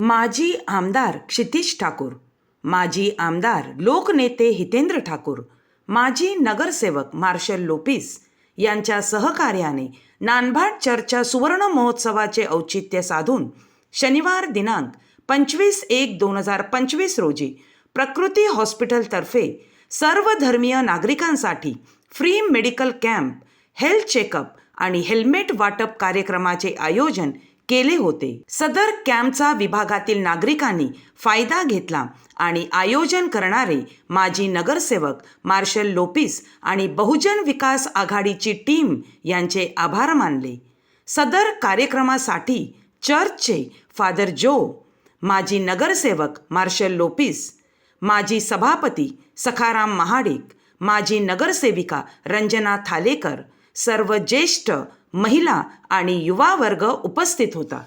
माजी आमदार क्षितिश ठाकूर माजी आमदार लोकनेते हितेंद्र ठाकूर माजी नगरसेवक मार्शल लोपिस यांच्या सहकार्याने नानभाट चर्चा सुवर्ण महोत्सवाचे औचित्य साधून शनिवार दिनांक पंचवीस एक दोन हजार पंचवीस रोजी प्रकृती हॉस्पिटलतर्फे सर्व धर्मीय नागरिकांसाठी free medical camp health checkup आणि हेल्मेट वाटप कार्यक्रमाचे आयोजन केले होते. सदर कॅम्पचा विभागातील नागरिकांनी फायदा घेतला आणि आयोजन करणारे माजी नगरसेवक मार्शल लोपिस आणि बहुजन विकास आघाडीची टीम यांचे आभार मानले. सदर कार्यक्रमासाठी चर्चचे फादर जो माजी नगरसेवक मार्शल लोपिस माजी सभापती सखाराम महाडिक माजी नगरसेविका रंजना थालेकर सर्व ज्येष्ठ महिला आणि युवा वर्ग उपस्थित होता.